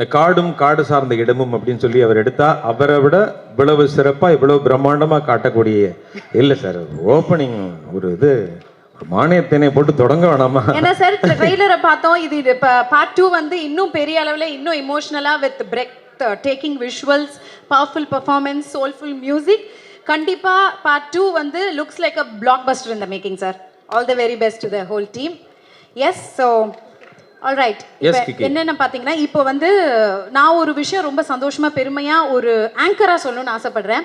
இந்த காடும் காடு சார்ந்த இடமும் அப்படின்னு சொல்லி அவர் எடுத்தா அவரை விட இவ்வளவு சிறப்பா இவ்வளவு பிரம்மாண்டமா காட்டக்கூடிய இல்லை சார் ஓப்பனிங் ஒரு இது மானியத்தினை போட்டு தொடங்க வேணாமா? ஏன்னா சார் ட்ரெய்லரை பார்த்தோம் இது இப்போ பார்ட் டூ வந்து இன்னும் பெரிய அளவில் இன்னும் இமோஷ்னலாக with breathtaking visuals powerful performance soulful music கண்டிப்பாக பார்ட் டூ வந்து looks like a blockbuster இந்த making sir all the very best the whole team yes so all right Yes, Kiki. என்னென்ன பார்த்தீங்கன்னா இப்போ வந்து நான் ஒரு விஷயம் ரொம்ப சந்தோஷமா பெருமையா ஒரு ஆங்கரா சொல்லணும்னு ஆசைப்படுறேன்.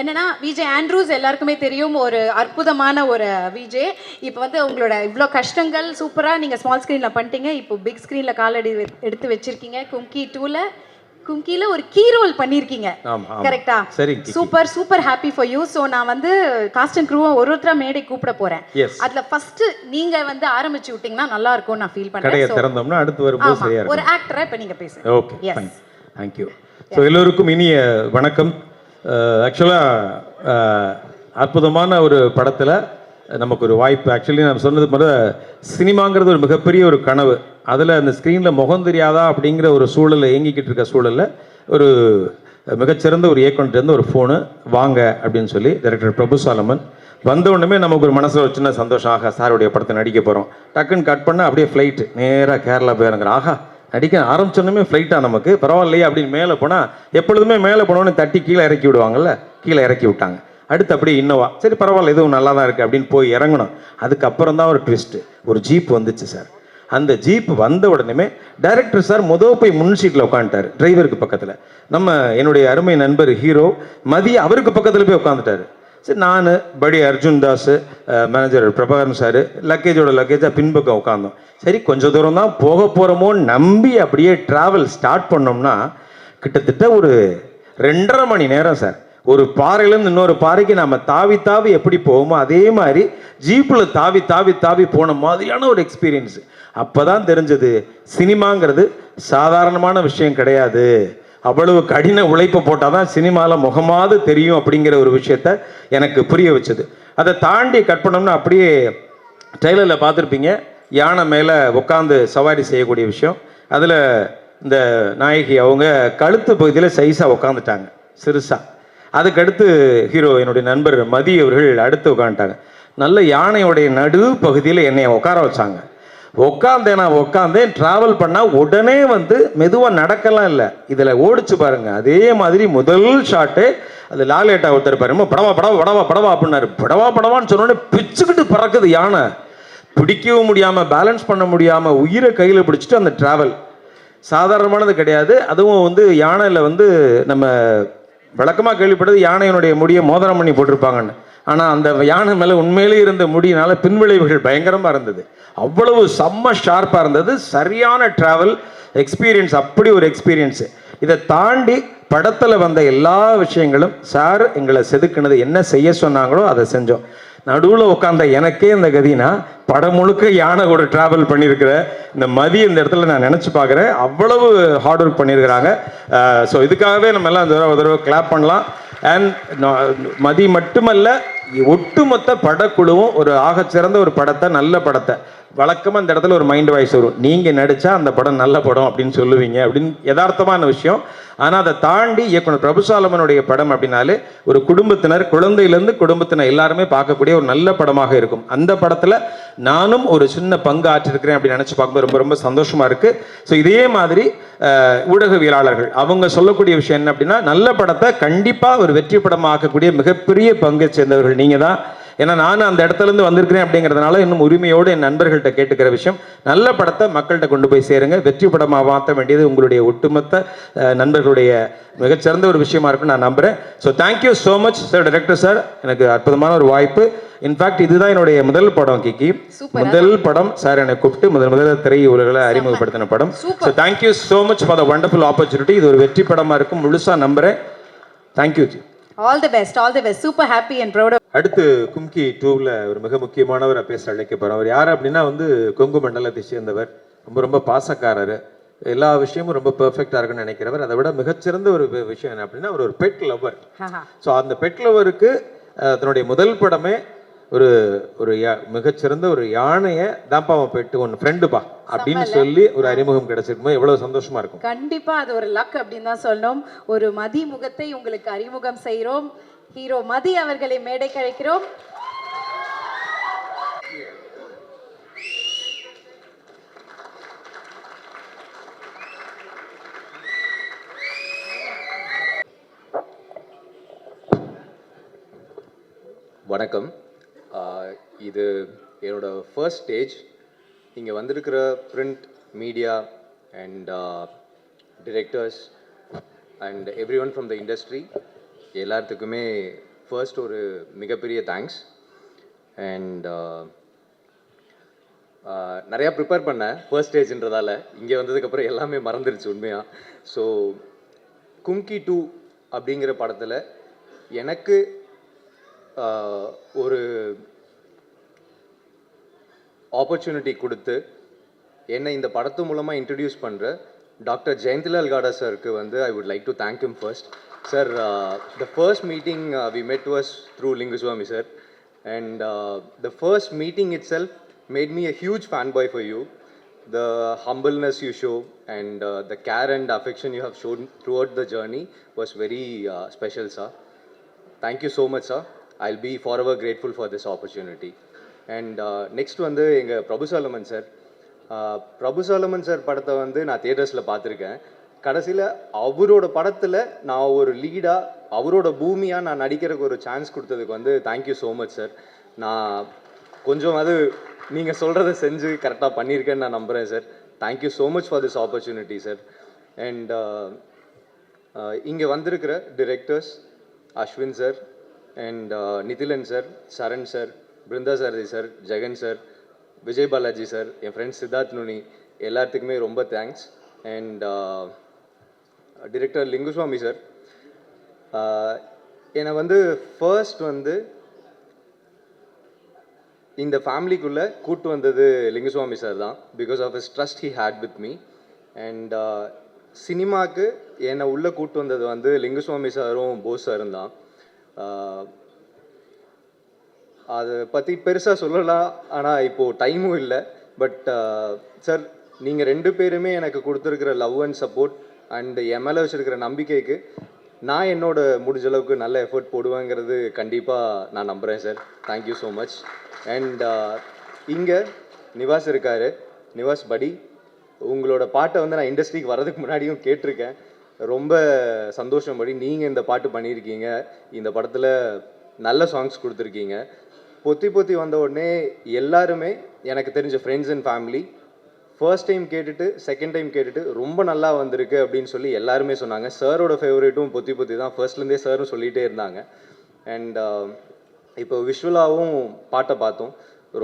என்னன்னா விஜே ஆண்ட்ரூஸ் எல்லாருக்குமே தெரியும் ஒரு அற்புதமான ஒரு விஜே இப்போ வந்து உங்களோட இவ்வளோ கஷ்டங்கள் சூப்பராக நீங்கள் ஸ்மால் ஸ்க்ரீனில் பண்ணிட்டீங்க. இப்போ பிக் ஸ்க்ரீனில் காலடி எடுத்து வச்சிருக்கீங்க. கும்கி டூவில் கும்கியில் ஒரு கீ ரோல் ஆமா. கரெக்டா? Kiki. Super super happy for you. So நான் வந்து காஸ்ட் அண்ட் க்ரூவை ஒரு ஒருத்தரா மேடை கூப்பிட போறேன். அதுல ஃபர்ஸ்ட் நீங்க வந்து ஆரம்பிச்சு விட்டீங்கன்னா நல்லா இருக்கும் நான் ஃபீல் பண்றேன். அடுத்து வரும்போது சரியா ஒரு ஆக்டரா இப்போ நீங்க பேசுங்க ஓகே. ஃபைன் தேங்க்யூ ஸோ எல்லோருக்கும் இனிய வணக்கம். ஆக்சுவலாக அற்புதமான ஒரு படத்தில் நமக்கு ஒரு வாய்ப்பு. ஆக்சுவலி நான் சொன்னது போல சினிமாங்கிறது ஒரு மிகப்பெரிய ஒரு கனவு. அதில் அந்த ஸ்க்ரீனில் முகம் தெரியாதா அப்படிங்கிற ஒரு சூழலில் இயங்கிக்கிட்டு இருக்க சூழலில் ஒரு மிகச்சிறந்த ஒரு இயக்குனர்லேருந்து ஒரு ஃபோனு வாங்க அப்படின்னு சொல்லி டைரக்டர் பிரபு சாலமன் வந்த உடனே நமக்கு ஒரு மனசில் ஒரு சின்ன சந்தோஷம். ஆகா சாருடைய படத்தை நடிக்க போகிறோம் டக்குன்னு கட் பண்ணால் அப்படியே ஃப்ளைட்டு நேராக கேரளா போயிருங்கிற ஆஹா நடிக்க ஆரம்பிச்சோன்னே ஃப்ளைட்டாக நமக்கு? பரவாயில்லையே அப்படின்னு மேலே போனால் எப்பொழுதுமே மேலே போனோன்னு தட்டி கீழே இறக்கி விடுவாங்கல்ல? கீழே இறக்கி விட்டாங்க. அடுத்து அப்படியே இன்னோவா? சரி பரவாயில்ல இதுவும் நல்லா தான் இருக்குது அப்படின்னு போய் இறங்கணும். அதுக்கப்புறம் தான் ஒரு ட்விஸ்ட்டு ஒரு ஜீப் வந்துச்சு சார் அந்த ஜீப் வந்த உடனே டைரக்டர் சார் முதல் போய் முன் சீட்டில் உட்காந்துட்டார் டிரைவருக்கு பக்கத்தில். நம்ம என்னுடைய அருமை நண்பர் ஹீரோ மதிய அவருக்கு பக்கத்தில் போய் உட்காந்துட்டாரு சரி நான் படி அர்ஜுன் தாஸ் மேனேஜர் பிரபாகரன் சார் லக்கேஜோட லக்கேஜாக பின்பக்கம் உட்காந்தோம் சரி கொஞ்சம் தூரம் தான் போக போகிறோமோ நம்பி அப்படியே ட்ராவல் ஸ்டார்ட் பண்ணோம்னா கிட்டத்தட்ட ஒரு ரெண்டரை மணி நேரம் சார் ஒரு பாறையிலேருந்து இன்னொரு பாறைக்கு நம்ம தாவி தாவி எப்படி போவோமோ அதே மாதிரி ஜீப்பில் தாவி தாவி தாவி போன மாதிரியான ஒரு எக்ஸ்பீரியன்ஸ் அப்போ தான் தெரிஞ்சது சினிமாங்கிறது சாதாரணமான விஷயம் கிடையாது. அவ்வளவு கடின உழைப்பு போட்டால் தான் சினிமாவில் முகமாவது தெரியும் அப்படிங்கிற ஒரு விஷயத்த எனக்கு புரிய வச்சது. அதை தாண்டி கட் பண்ணோம்னா அப்படியே ட்ரெய்லரில் பார்த்துருப்பீங்க யானை மேலே உட்காந்து சவாரி செய்யக்கூடிய விஷயம். அதில் இந்த நாயகி அவங்க கழுத்து பகுதியில் சைஸாக உட்காந்துட்டாங்க சிறுசாக அதுக்கடுத்து ஹீரோ என்னுடைய நண்பர் மதி அவர்கள் அடுத்து உட்காந்துட்டாங்க நல்ல யானையோடைய நடு பகுதியில் என்னை உட்கார வச்சாங்க. உட்காந்தேன் நான் உட்காந்தேன் ட்ராவல் பண்ணால் உடனே வந்து மெதுவாக நடக்கலாம் இல்லை. இதில் ஓடிச்சு பாருங்க. அதே மாதிரி முதல் ஷாட்டு அது லாலேட்டா ஒருத்தர் பாருங்க. படவா படவா படவா படவா அப்படின்னாரு. படவா படவான்னு சொன்னோடனே பிச்சுக்கிட்டு பறக்குது யானை. பிடிக்கவும் முடியாமல் பேலன்ஸ் பண்ண முடியாமல் உயிரை கையில் பிடிச்சிட்டு அந்த ட்ராவல் சாதாரணமானது கிடையாது. அதுவும் வந்து யானையில் வந்து நம்ம வழக்கமாக கேள்விப்பட்டது யானையினுடைய முடியை மோதிரம் பண்ணி போட்டிருப்பாங்கன்னு. ஆனால் அந்த யானை மேலே உண்மையிலே இருந்த முடியினால பின்விளைவுகள் பயங்கரமாக இருந்தது. அவ்வளவு செம்ம ஷார்ப்பாக இருந்தது. சரியான ட்ராவல் எக்ஸ்பீரியன்ஸ் அப்படி ஒரு எக்ஸ்பீரியன்ஸு இதை தாண்டி படத்தில் வந்த எல்லா விஷயங்களும் சார் எங்களை செதுக்குனது என்ன செய்ய சொன்னாங்களோ அதை செஞ்சோம். நடுவில் உட்காந்த எனக்கே இந்த கதினா படம் முழுக்க யானை கூட ட்ராவல் பண்ணியிருக்கிற இந்த மதி இந்த இடத்துல நான் நினச்சி பார்க்குறேன். அவ்வளவு ஹார்ட் ஒர்க் பண்ணியிருக்கிறாங்க. ஸோ இதுக்காகவே நம்ம எல்லாம் தடவை ஒரு தடவை கிளாப் பண்ணலாம். அண்ட் மதி மட்டுமல்ல ஒட்டுமொத்த படக்குழுவும் ஒரு ஆகச்சிறந்த ஒரு படத்தை நல்ல படத்தை. வழக்கமாக அந்த இடத்துல ஒரு மைண்ட் வாய்ஸ் வரும். நீங்கள் நடித்தா அந்த படம் நல்ல படம் அப்படின்னு சொல்லுவீங்க அப்படின்னு யதார்த்தமான விஷயம். ஆனால் அதை தாண்டி இயக்குனர் பிரபுசாலமனுடைய படம் அப்படின்னாலே ஒரு குடும்பத்தினர் குழந்தையிலேருந்து குடும்பத்தினர் எல்லாருமே பார்க்கக்கூடிய ஒரு நல்ல படமாக இருக்கும். அந்த படத்தில் நானும் ஒரு சின்ன பங்கு ஆற்றிருக்கிறேன் அப்படின்னு நினச்சி பார்க்கும்போது ரொம்ப ரொம்ப சந்தோஷமாக இருக்குது ஸோ இதே மாதிரி ஊடகவியலாளர்கள் அவங்க சொல்லக்கூடிய விஷயம் என்ன அப்படின்னா நல்ல படத்தை கண்டிப்பாக ஒரு வெற்றி படமாக்கக்கூடிய மிகப்பெரிய பங்கை சேர்ந்தவர்கள் நீங்கள் தான் ஏன்னா நானும் அந்த இடத்துல இருந்து வந்திருக்கிறேன் அப்படிங்கிறதுனால இன்னும் உரிமையோடு என் நண்பர்கள்ட்ட கேட்டுக்கிற விஷயம். நல்ல படத்தை மக்கள்கிட்ட கொண்டு போய் சேருங்க. வெற்றி படமாக மாற்ற வேண்டியது உங்களுடைய ஒட்டுமொத்த நண்பர்களுடைய மிகச்சிறந்த ஒரு விஷயமா இருக்குன்னு நான் நம்புறேன். So thank you so much sir director sir எனக்கு அற்புதமான ஒரு வாய்ப்பு. இன்ஃபேக்ட் இதுதான் என்னுடைய முதல் படம் கிக்கி. முதல் படம் சார் என்னை கூப்பிட்டு முதல் முதல்ல திரை உலகில் அறிமுகப்படுத்தின படம். So thank you so much for the wonderful opportunity இது ஒரு வெற்றி படமாக இருக்கும். முழுசாக நம்புறேன். Thank you ji all the best all the best super happy and proud அடுத்து கும்கி டூவில் ஒரு மிக முக்கியமானவரை பேச அழைக்க போகிறோம் அவர் யார் அப்படின்னா வந்து கொங்கு மண்டலத்தை சேர்ந்தவர். ரொம்ப ரொம்ப பாசக்காரர். எல்லா விஷயமும் ரொம்ப பெர்ஃபெக்டாக இருக்குன்னு நினைக்கிறவர். அதை விட மிகச்சிறந்த ஒரு விஷயம் என்ன அப்படின்னா அவர் ஒரு பெட் லவர் ஸோ அந்த பெட் லவருக்கு தன்னுடைய முதல் படமே ஒரு ஒரு மிகச்சிறந்த ஒரு யானையை தான்ப்பா அவன் பெட்டு ஒன்று ஃப்ரெண்டுப்பா அப்படின்னு சொல்லி ஒரு அறிமுகம் கிடைச்சிருக்கும்போது எவ்வளவு சந்தோஷமா இருக்கும். கண்டிப்பா அது ஒரு லக் அப்படின்னு தான் சொல்லணும். ஒரு மதி முகத்தை உங்களுக்கு அறிமுகம் செய்கிறோம் ஹீரோ மதி அவர்களை மேடை கழிக்கிறோம் வணக்கம். இது என்னோட ஃபர்ஸ்ட் ஸ்டேஜ் இங்கே வந்திருக்கிற print media and directors and every one from the industry எல்லாத்துக்குமே ஃபர்ஸ்ட் ஒரு மிகப்பெரிய தேங்க்ஸ் அண்ட் நிறையா ப்ரிப்பேர் பண்ணேன் ஃபர்ஸ்ட் ஸ்டேஜ்ன்றதால இங்கே வந்ததுக்கப்புறம் எல்லாமே மறந்துருச்சு உண்மையாக ஸோ கும்கி டூ அப்படிங்கிற படத்தில் எனக்கு uh, ஒரு ஆப்பர்ச்சுனிட்டி கொடுத்து என்னை இந்த படத்து மூலமாக இன்ட்ரடியூஸ் பண்ணுற டாக்டர் ஜெயந்திலால் காடா சருக்கு வந்து I would like to thank him first sir the first meeting we met was through Lingusamy sir and the first meeting itself made me a huge fanboy for you the humbleness you show and uh, the care and affection you have shown throughout the journey was very uh, special sir thank you so much sir I'll be forever grateful for this opportunity and next வந்து எங்கள் Prabhu Solomon sir பிரபு Solomon sir படத்தை வந்து நான் தியேட்டர்ஸில் பார்த்துருக்கேன் கடைசியில் அவரோட படத்தில் நான் ஒரு லீடாக அவரோட பூமியாக நான் நடிக்கிறதுக்கு ஒரு சான்ஸ் கொடுத்ததுக்கு வந்து தேங்க்யூ ஸோ மச் சார் நான் கொஞ்சம் அது நீங்கள் சொல்கிறத செஞ்சு கரெக்டாக பண்ணியிருக்கேன்னு நான் நம்புகிறேன் sir thank you so much for this opportunity sir and இங்கே வந்திருக்கிற directors Ashwin sir and Nithilan sir Saran sir Brinda Sarathi sir Jagan sir Vijay Balaji sir N friend Siddharth நுனி எல்லாத்துக்குமே ரொம்ப thanks and director Lingusamy sir என்னை வந்து first வந்து இந்த ஃபேமிலிக்குள்ளே கூட்டு வந்தது லிங்குசுவாமி சார் தான். Because of his trust he had with me and சினிமாவுக்கு என்னை உள்ளே கூட்டு வந்தது வந்து லிங்குசுவாமி சாரும் போஸ் சாரும் தான். Uh, அதை பற்றி பெருசாக சொல்லலாம். ஆனால் இப்போது டைமும் இல்லை. பட் சார் uh, நீங்கள் ரெண்டு பேருமே எனக்கு கொடுத்துருக்கிற லவ் அண்ட் சப்போர்ட் அண்ட் என் மேலே வச்சுருக்கிற நம்பிக்கைக்கு நான் என்னோட முடிஞ்ச அளவுக்கு நல்ல எஃபர்ட் போடுவேங்கிறது கண்டிப்பாக நான் நம்புகிறேன் sir thank you so much and இங்கே நிவாஸ் இருக்கார். நிவாஸ் படி உங்களோட பாட்டை வந்து நான் இண்டஸ்ட்ரிக்கு வரதுக்கு முன்னாடியும் கேட்டிருக்கேன். ரொம்ப சந்தோஷம் படி நீங்கள் இந்த பாட்டு பண்ணியிருக்கீங்க. இந்த படத்தில் நல்ல சாங்ஸ் கொடுத்துருக்கீங்க. பொத்தி பொத்தி வந்த உடனே எல்லாருமே எனக்கு தெரிஞ்ச friends and family first time கேட்டுட்டு செகண்ட் டைம் கேட்டுட்டு ரொம்ப நல்லா வந்திருக்கு அப்படின்னு சொல்லி எல்லாருமே சொன்னாங்க. சாரோட ஃபேவரேட்டும் பொத்தி பொத்தி தான். ஃபர்ஸ்ட்லேருந்தே சாரும் சொல்லிகிட்டே இருந்தாங்க. அண்ட் um, இப்போ விஷுவலாகவும் பாட்டை பார்த்தோம்.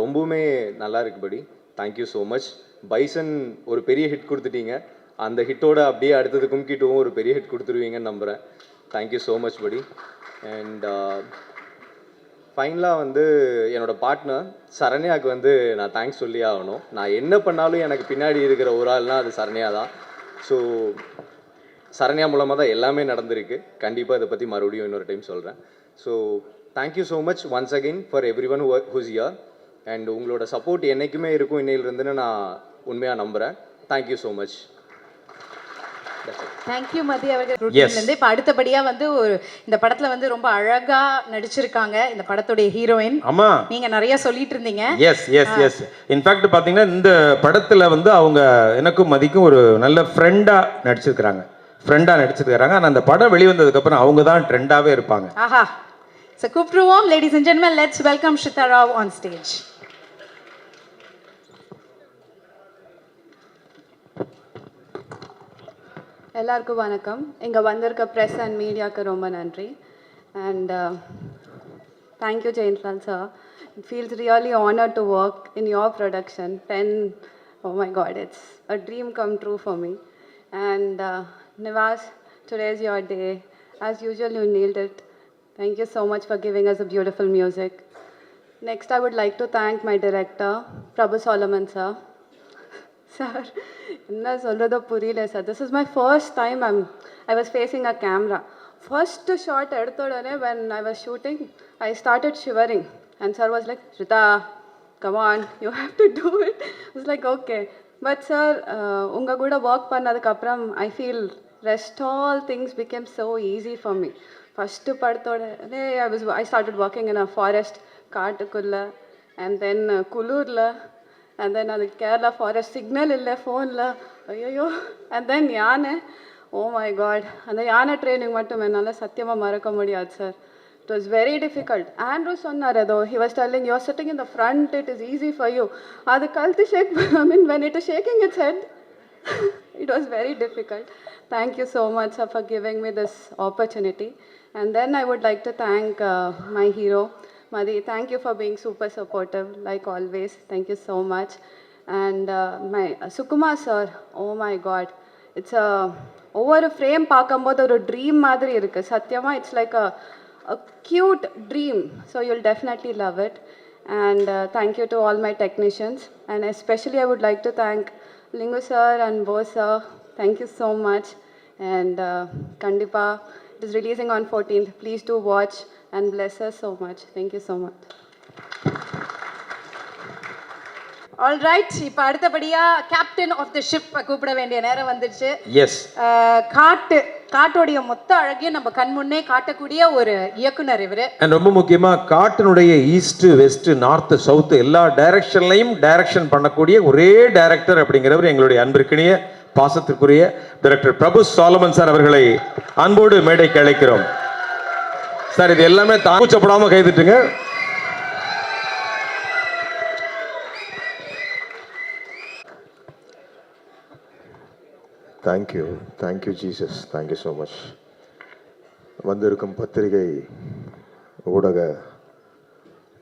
ரொம்பவுமே நல்லா இருக்குபடி thank you so much Bison ஒரு பெரிய ஹிட் கொடுத்துட்டீங்க. அந்த ஹிட்டோட அப்படியே அடுத்தது கும்கிட்டுவும் ஒரு பெரிய ஹிட் கொடுத்துருவீங்கன்னு நம்புகிறேன் தேங்க்யூ ஸோ மச் படி அண்ட் ஃபைனலாக வந்து என்னோட பார்ட்னர் சரண்யாவுக்கு வந்து நான் தேங்க்ஸ் சொல்லி ஆகணும். நான் என்ன பண்ணாலும் எனக்கு பின்னாடி இருக்கிற ஒரு ஆள்னா அது சரண்யா தான். ஸோ சரண்யா மூலமாக தான் எல்லாமே நடந்திருக்கு. கண்டிப்பாக இதை பற்றி மறுபடியும் இன்னொரு டைம் சொல்கிறேன் so thank you so much once again for every one who's here and உங்களோட சப்போர்ட் என்றைக்குமே இருக்கும். இன்னையிலிருந்துன்னு நான் உண்மையாக நம்புகிறேன் thank you so much thank you Mathi அவர்கள் இப்ப அடுத்தபடியா வந்து ஒரு இந்த படத்துல வந்து ரொம்ப அழகா நடிச்சிருக்காங்க இந்த படத்துடைய ஹீரோயின் ஆமா. நீங்க நிறைய சொல்லிட்டு இருந்தீங்க. எஸ் எஸ் எஸ் இன்ஃபேக்ட் பார்த்தீங்கன்னா இந்த படத்தில் வந்து அவங்க எனக்கும் மதிக்கும் ஒரு நல்ல ஃப்ரெண்டாக நடிச்சிருக்கிறாங்க. ஃப்ரெண்டாக நடிச்சிருக்கிறாங்க. ஆனால் அந்த படம் வெளிவந்ததுக்கப்புறம் அவங்க தான் ட்ரெண்டாகவே இருப்பாங்க. ஆஹா. ஸோ கூப்பிட்டுருவோம். Ladies and ஜென்மன் let's welcome Shrita Rao on stage எல்லாருக்கும் வணக்கம். இங்கே வந்திருக்க ப்ரெஸ் அண்ட் மீடியாவுக்கு ரொம்ப நன்றி. And thank you Jayantilal sir it feels really honour to work in your production then oh my God it's a dream come true for me and Nivas today is your day as usual you nailed it thank you so much for giving us a beautiful music next I would like to thank my director Prabhu Solomon sir sir என்ன சொல்கிறதோ புரியல sir. This is my first time I'm I was facing a camera first shot எடுத்த உடனே when I was shooting I started shivering and sir was like Shrita, come on you have to do it it's like okay but sir உங்கள் கூட work பண்ணதுக்கப்புறம் I feel rest all things became so easy for me first படத்தோட I was I started working in a forest காட்டுக்குள்ளே and then குளூரில் and then அது Kerala forest signal இல்லை ஃபோனில் ஐயோ அண்ட் தென் யானை. ஓ மை காட் அந்த யானை ட்ரைனிங் மட்டும் என்னால் சத்தியமாக மறக்க முடியாது sir it was very difficult Andrew சொன்னார் ஏதோ he was telling you're sitting in the front it is easy for you அது கழுத்து shake I mean when it is shaking it's head it was very difficult thank you so much for giving me this opportunity and then I would like to thank my hero Madhi. Thank you for being super supportive, like always. Thank you so much. And uh, my Sukumar sir, oh my God, it's a ஒவ்வொரு frame பார்க்கும்போது ஒரு dream மாதிரி இருக்குது சத்தியமாக it's like a a cute dream. So you'll definitely love it. And uh, thank you to all my technicians. And especially I would like to thank Lingu sir and Bo sir. Thank you so much. And uh, Kandipa, it is releasing on 14th. Please do watch and bless us so much. Thank you so much. Alright இப்போ அடுத்தபடியா captain of the ship கூப்பிட வேண்டிய நேரம் வந்துடுச்சு S காட்டு காட்டோடைய மொத்த அழகையும் நம்ம கண் முன்னே காட்டக்கூடிய ஒரு இயக்குனர் இவரு ரொம்ப முக்கியமா காட்டினுடைய ஈஸ்ட் வெஸ்ட் நார்த் சவுத் எல்லா டைரக்ஷன்லையும் டைரக்ஷன் பண்ணக்கூடிய ஒரே டைரக்டர் அப்படிங்கிறவர் எங்களுடைய அன்பிற்கினிய பாசத்திற்குரிய டைரக்டர் பிரபு சாலமன் சார் அவர்களை அன்போடு மேடைக்கு அழைக்கிறோம் சார் இது எல்லாமே தாக்குச்சப்படாம கைதுட்டுங்க thank you thank you Jesus thank you so much வந்திருக்கும் பத்திரிகை ஊடக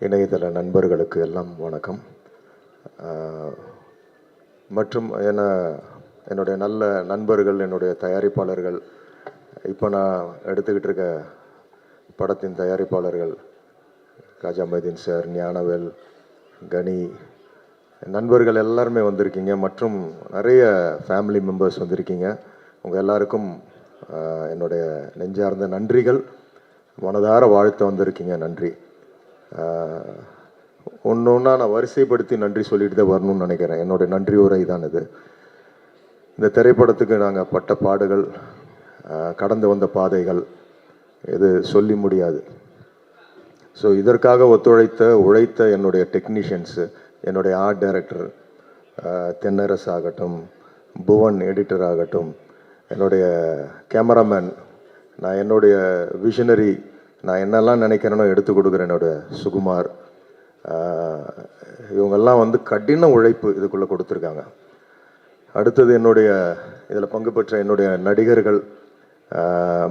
இணையதள நண்பர்களுக்கு எல்லாம் வணக்கம். மற்றும் என்ன என்னுடைய நல்ல நண்பர்கள் என்னுடைய தயாரிப்பாளர்கள் இப்போ நான் எடுத்துக்கிட்டு இருக்க படத்தின் தயாரிப்பாளர்கள் காஜா மைதீன் சார் ஞானவேல் கனி நண்பர்கள் எல்லாருமே வந்திருக்கீங்க மற்றும் நிறைய ஃபேமிலி மெம்பர்ஸ் வந்திருக்கீங்க. உங்கள் எல்லாருக்கும் என்னுடைய நெஞ்சார்ந்த நன்றிகள். மனதார வாழ்த்து வந்திருக்கீங்க நன்றி. ஒன்று ஒன்றா நான் வரிசைப்படுத்தி நன்றி சொல்லிட்டு தான் வரணும்னு நினைக்கிறேன். என்னுடைய நன்றி உரை தான் இது. இந்த திரைப்படத்துக்கு நாங்கள் பட்ட பாடுகள் கடந்து வந்த பாதைகள் இது சொல்லி முடியாது. ஸோ இதற்காக ஒத்துழைத்த உழைத்த என்னுடைய டெக்னீஷியன்ஸு என்னுடைய ஆர்ட் டைரக்டர் தென்னரசு ஆகட்டும் புவன் எடிட்டர் ஆகட்டும் என்னுடைய கேமராமேன் நான் என்னுடைய விஷனரி நான் என்னெல்லாம் நினைக்கிறேனோ எடுத்து கொடுக்குறேன் என்னோட சுகுமார். இவங்கெல்லாம் வந்து கடின உழைப்பு இதுக்குள்ளே கொடுத்துருக்காங்க. அடுத்தது என்னுடைய இதில் பங்கு பெற்ற என்னுடைய நடிகர்கள்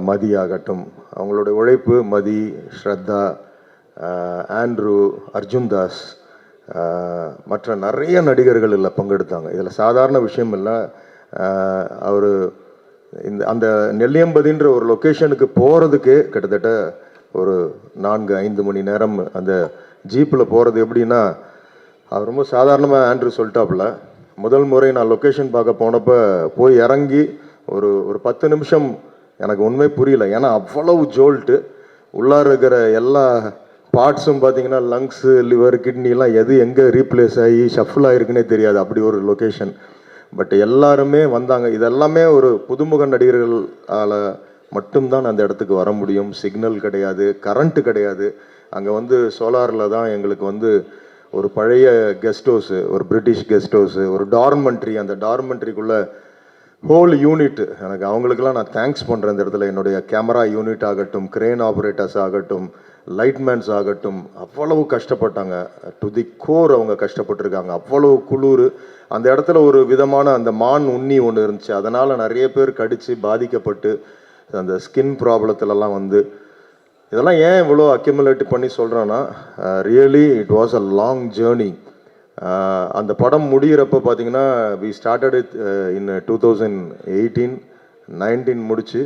மதி ஆகட்டும் அவங்களுடைய உழைப்பு மதி ஸ்ரத்தா ஆண்ட்ரூ அர்ஜுன் தாஸ் மற்ற நிறைய நடிகர்கள் இதில் பங்கெடுத்தாங்க. இதில் சாதாரண விஷயம் இல்லை. அவர் இந்த அந்த நெல்லியம்பதின்ற ஒரு லொக்கேஷனுக்கு போகிறதுக்கே கிட்டத்தட்ட ஒரு நான்கு ஐந்து மணி நேரம் அந்த ஜீப்பில் போகிறது எப்படின்னா அவர் ரொம்ப சாதாரணமாக ஆண்ட்ரூ சொல்லிட்டாப்புல. முதல் முறை நான் லொக்கேஷன் பார்க்க போனப்போ போய் இறங்கி ஒரு ஒரு பத்து நிமிஷம் எனக்கு உண்மை புரியல. ஏன்னா அவ்வளவு ஜோல்ட்டு. உள்ளார இருக்கிற எல்லா பார்ட்ஸும் பார்த்தீங்கன்னா லங்ஸு லிவர் கிட்னிலாம் எது எங்கே ரீப்ளேஸ் ஆகி ஷஃபிள் ஆகிருக்குன்னே தெரியாது. அப்படி ஒரு லொக்கேஷன் பட் எல்லாருமே வந்தாங்க. இதெல்லாமே ஒரு புதுமுக நடிகர்களால் மட்டும்தான் அந்த இடத்துக்கு வர முடியும். சிக்னல் கிடையாது. கரண்ட்டு கிடையாது. அங்கே வந்து சோலாரில் தான் எங்களுக்கு வந்து ஒரு பழைய கெஸ்ட் ஹவுஸு ஒரு பிரிட்டிஷ் கெஸ்ட் ஹவுஸு ஒரு டார்மெண்ட்ரி அந்த டார்மெண்ட்ரிக்குள்ளே ஹோல் யூனிட் எனக்கு அவங்களுக்கெல்லாம் நான் தேங்க்ஸ் பண்ணுறேன் இந்த இடத்துல. என்னுடைய கேமரா யூனிட் ஆகட்டும் கிரேன் ஆப்ரேட்டர்ஸ் ஆகட்டும் லைட்மேன்ஸ் ஆகட்டும் அவ்வளவு கஷ்டப்பட்டாங்க. டு தி கோர் அவங்க கஷ்டப்பட்டிருக்காங்க. அவ்வளவு குளிர். அந்த இடத்துல ஒரு விதமான அந்த மான் உண்ணி ஒன்று இருந்துச்சு. அதனால் நிறைய பேர் கடித்து பாதிக்கப்பட்டு அந்த ஸ்கின் ப்ராப்ளத்துலலாம் வந்து இதெல்லாம் ஏன் இவ்வளோ அக்யூமுலேட் பண்ணி சொல்கிறேன்னா really it was a long journey அந்த படம் முடிகிறப்ப பார்த்தீங்கன்னா we started it in two thousand eighteen nineteen முடிச்சு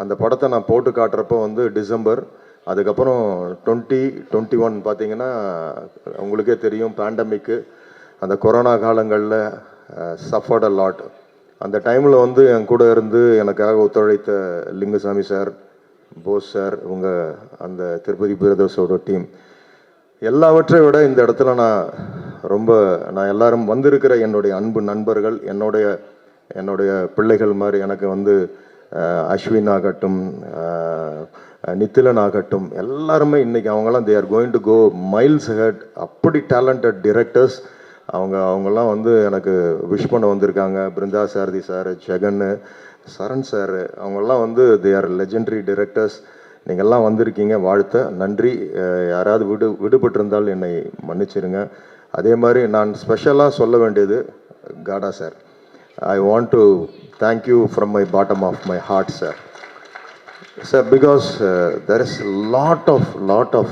அந்த படத்தை நான் போட்டு காட்டுறப்போ வந்து டிசம்பர் அதுக்கப்புறம் டுவெண்ட்டி டுவெண்ட்டி ஒன் பார்த்தீங்கன்னா உங்களுக்கே தெரியும் பேண்டமிக்கு அந்த கொரோனா காலங்களில் சஃபர்ட் அ லாட் அந்த டைமில் வந்து என் கூட இருந்து எனக்காக ஒத்துழைத்த லிங்குசாமி சார் போஸ் சார் உங்கள் அந்த திருப்பதி பிரதர்ஸோட டீம் எல்லாவற்றை விட இந்த இடத்துல நான் ரொம்ப நான் எல்லாரும் வந்திருக்கிற என்னுடைய அன்பு நண்பர்கள் என்னுடைய என்னுடைய பிள்ளைகள் மாதிரி எனக்கு வந்து அஸ்வின் ஆகட்டும் நித்திலன் ஆகட்டும் எல்லாருமே இன்னைக்கு அவங்கெல்லாம் they are going to go miles head அப்படி டேலண்டட் டிரெக்டர்ஸ் அவங்க அவங்கெல்லாம் வந்து எனக்கு விஷ் பண்ண வந்திருக்காங்க. பிருந்தா சாரதி சார் ஜெகன்னு சரண் சார் அவங்கெல்லாம் வந்து தே ஆர் லெஜெண்டரி டிரெக்டர்ஸ் நீங்கள்லாம் வந்திருக்கீங்க வாழ்த்த நன்றி. யாராவது விடு விடுபட்டிருந்தால் என்னை மன்னிச்சிருங்க. அதே மாதிரி நான் ஸ்பெஷலாக சொல்ல வேண்டியது காடா sir. I want to thank you from my bottom of my heart sir Sir, because uh, there is a lot of, lot of,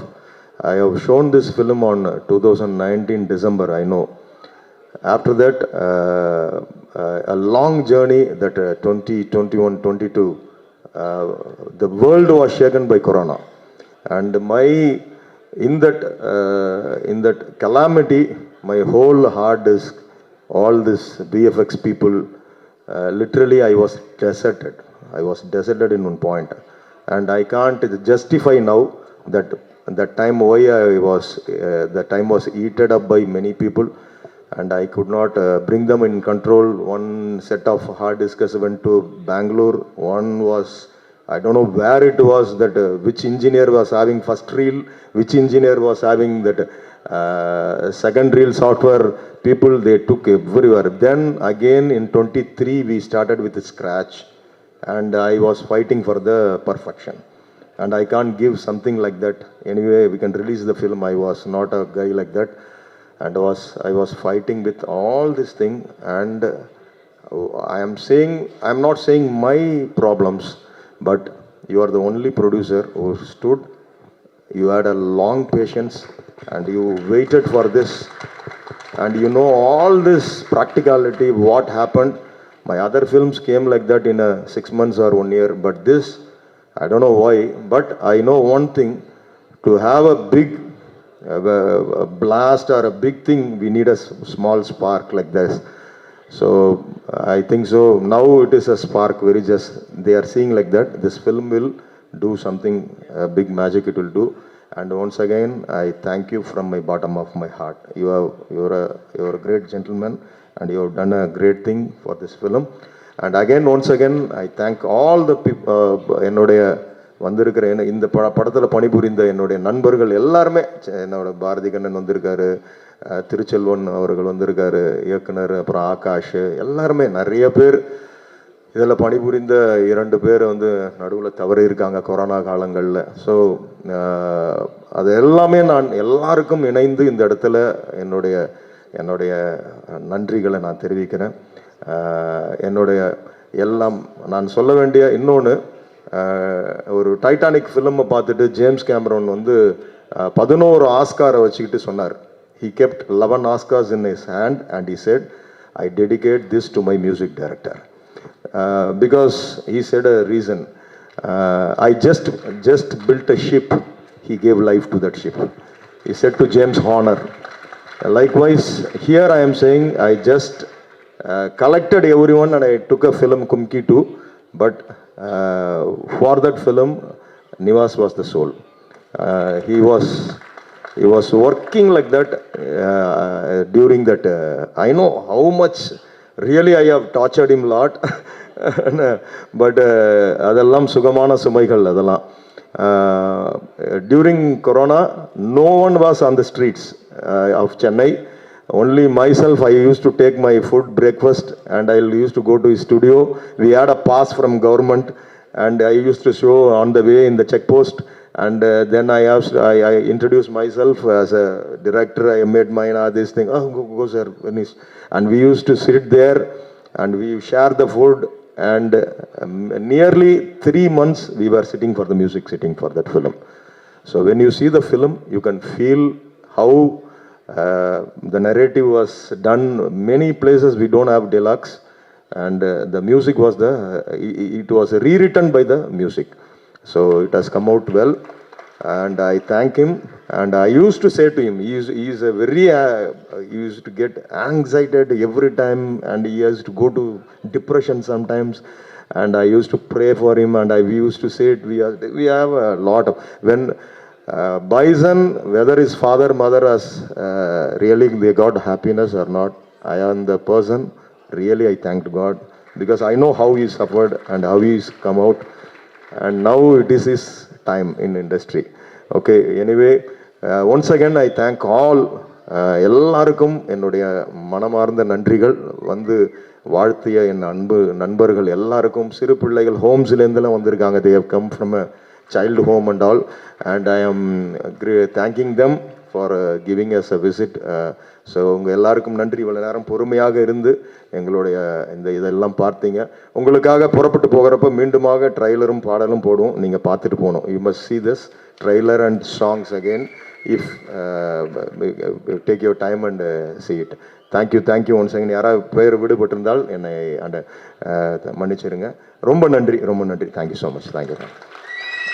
I have shown this film on uh, 2019 December, I know. After that, uh, uh, a long journey that uh, 20, 21, 22, the world was shaken by Corona. And my, in that, uh, in that calamity, my whole heart is all this BFX people, uh, literally I was deserted. I was deserted in one point. And I can't justify now that that time why I was, uh, the time was eaten up by many people and I could not uh, bring them in control. One set of hard discs went to Bangalore. One was, I don't know where it was that uh, which engineer was having first reel, which engineer was having that uh, second reel software. People they took everywhere. Then again in 23 we started with scratch, and I was fighting for the perfection. And I can't give something like that. Anyway, we can release the film. I was not a guy like that and was I was fighting with all this thing and uh, I am saying I am not saying my problems but you are the only producer who stood. You had a long patience and you waited for this. And you know all this practicality what happened. My other films came like that in a 6 months or 1 year but this I don't know why but I know one thing. To have a big a, a blast or a big thing, we need a s- small spark like this. So I think so. Now it is a spark. Very just they are seeing like that. This film will do something a big magic. It will do. And once again, I thank you from my bottom of my heart. You are you are a you are a great gentleman, and you have done a great thing for this film. And again, once again, I thank all the people. என்னுடைய வந்திருக்கிற என்ன இந்த பட படத்தில் பணிபுரிந்த என்னுடைய நண்பர்கள் எல்லாருமே என்னோட பாரதி கண்ணன் வந்திருக்காரு திருச்செல்வன் அவர்கள் வந்திருக்காரு இயக்குனர் அப்புறம் ஆகாஷ் எல்லாருமே நிறைய பேர் இதில் பணிபுரிந்த இரண்டு பேர் வந்து நடுவில் தவறி இருக்காங்க கொரோனா காலங்களில். ஸோ அது எல்லாமே நான் எல்லாருக்கும் இணைந்து இந்த இடத்துல என்னுடைய என்னுடைய நன்றிகளை நான் தெரிவிக்கிறேன். என்னுடைய எல்லாம் நான் சொல்ல வேண்டிய இன்னொன்று ஒரு டைட்டானிக் ஃபிலிமை பார்த்துட்டு ஜேம்ஸ் கேமரோன் வந்து பதினோரு ஆஸ்காரை வச்சுக்கிட்டு சொன்னார் he kept eleven Oscars in is hand and he said I dedicate this to my music director because he said a reason I just just built a ship gave life to that ship ship. He said to James Horner, likewise, here I am saying I just uh, collected everyone and I took a film Kumki 2, but for that film, Nivas was the soul. Uh, he was he was working like that uh, during that. Uh, I know how much really I have tortured him lot. But அதெல்லாம் சுகமான சுமைகள் அதெல்லாம் during corona no one was on the streets of Chennai only myself i used to take my food breakfast and i used to go to his studio. We had a pass from government and i used to show on the way in the check post and uh, then i asked I, I introduced myself as a director. I made mine uh, this thing. Oh go, go sir finish and we used to sit there and we share the food and um, nearly 3 months we were sitting for the music sitting for that film. So when you see the film you can feel how uh, the narrative was done many places. We don't have deluxe. And uh, the music was the i- it was rewritten by the music. So it has come out well. And i thank him. And i used to say to him he is, he is a very uh, he used to get anxiety every time. And he has to go to depression sometimes. And i used to pray for him. And i used to say it we, are, we have a lot of when bison whether is father mother us really the God happiness are not I am the person really I thank God because I know how is suffered and how is come out and now it is is time in industry okay anyway once again I thank all எல்லாருக்கும் என்னுடைய மனமார்ந்த நன்றிகள் வந்து வாழ்த்திய என் அன்பு நண்பர்கள் எல்லாருக்கும் சிறு பிள்ளைகள் ஹோம்ஸ்லேருந்துலாம் வந்திருக்காங்க they come from a child home and all and I am thanking them for giving us a visit so உங்கள் எல்லாருக்கும் நன்றி. இவ்வளோ நேரம் பொறுமையாக இருந்து எங்களுடைய இந்த இதெல்லாம் பார்த்தீங்க. உங்களுக்காக புறப்பட்டு போகிறப்ப மீண்டுமாக ட்ரைலரும் பாடலும் போடுவோம். நீங்கள் பார்த்துட்டு போகணும். You must see this trailer and songs again if take your time and see it thank you thank you once second யாராவது பேர் விடுபட்டிருந்தால் என்னை அந்த uh, மன்னிச்சிருங்க. ரொம்ப நன்றி ரொம்ப நன்றி. Thank you so much thank you